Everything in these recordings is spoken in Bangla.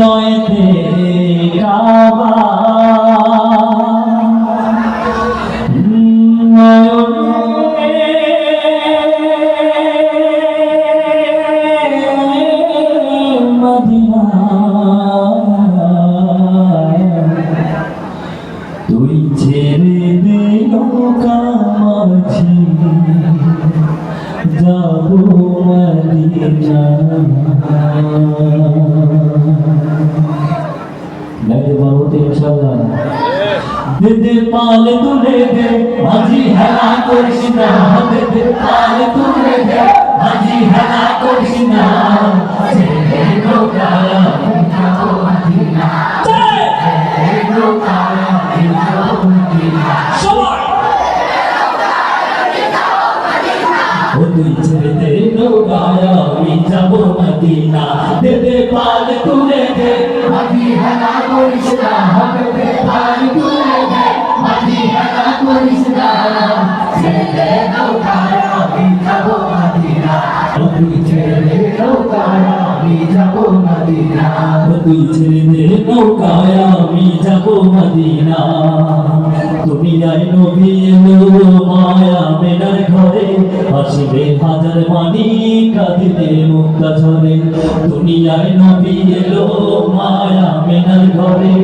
হৃদয়েতে কাবা তুই ছেড়ে দে মদিনা পাল তুলে দে হাজি হেলা করিস না দে দে পাল তুলে দে হাজি হেলা করিস না দে পাল তুলে দে, মাঝি হেলা করিস না দে পানি তুলে আমি যাব মদিনা নৌকায় আমি যাব মদিনা দুনিয়ায় নবী মায়া মেনার ঘরে আসবে হাজার মানি কাঁদিতে মুক্তা ঝরে দুনিয়ায় নবী এলো মায়া মেনার ঘরে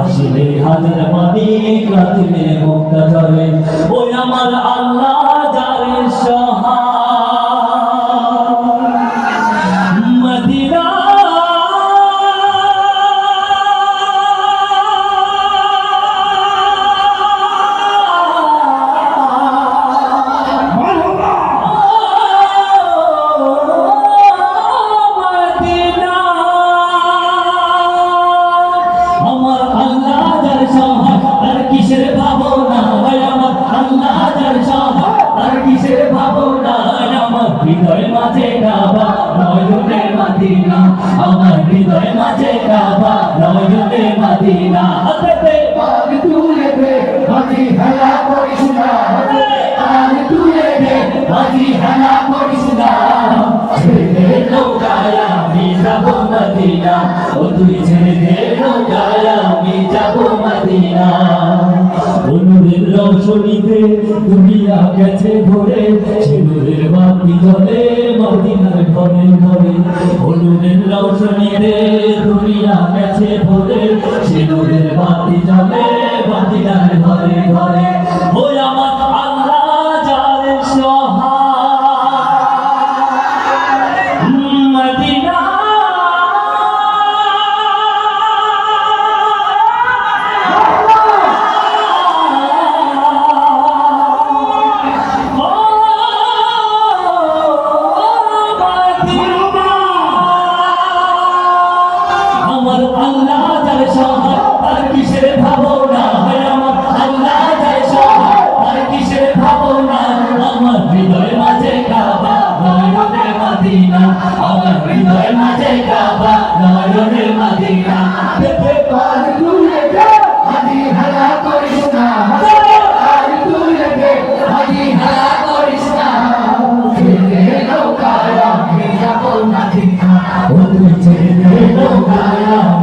আসবে হাজার মানি কাঁদিতে মুক্তা ঝরে ওই আমার আল্লাহ আমার আল্লাহ যার তার কিসের ভাবনা আমার আল্লাহ যার সহায় তার কিসের ভাবনা আমার হৃদয় মাঝে কাবা, নয়নে মাদিনা, আমার হৃদয় মাঝে কাবা, নয়নে মাদিনা। হাতে পাগ তুলে দে মাঝি হেলা করিস মদিনা অনুরের রৌশনীতে দুনিয়া গেছে ভরে সিঁদুরের বাতি জলে, মদিনার ঘরে ঘরে। হলুদের রৌশনীতে দুনিয়া গেছে ভরে সিঁদুরের বাতি জ্বলে আমার আল্লাহ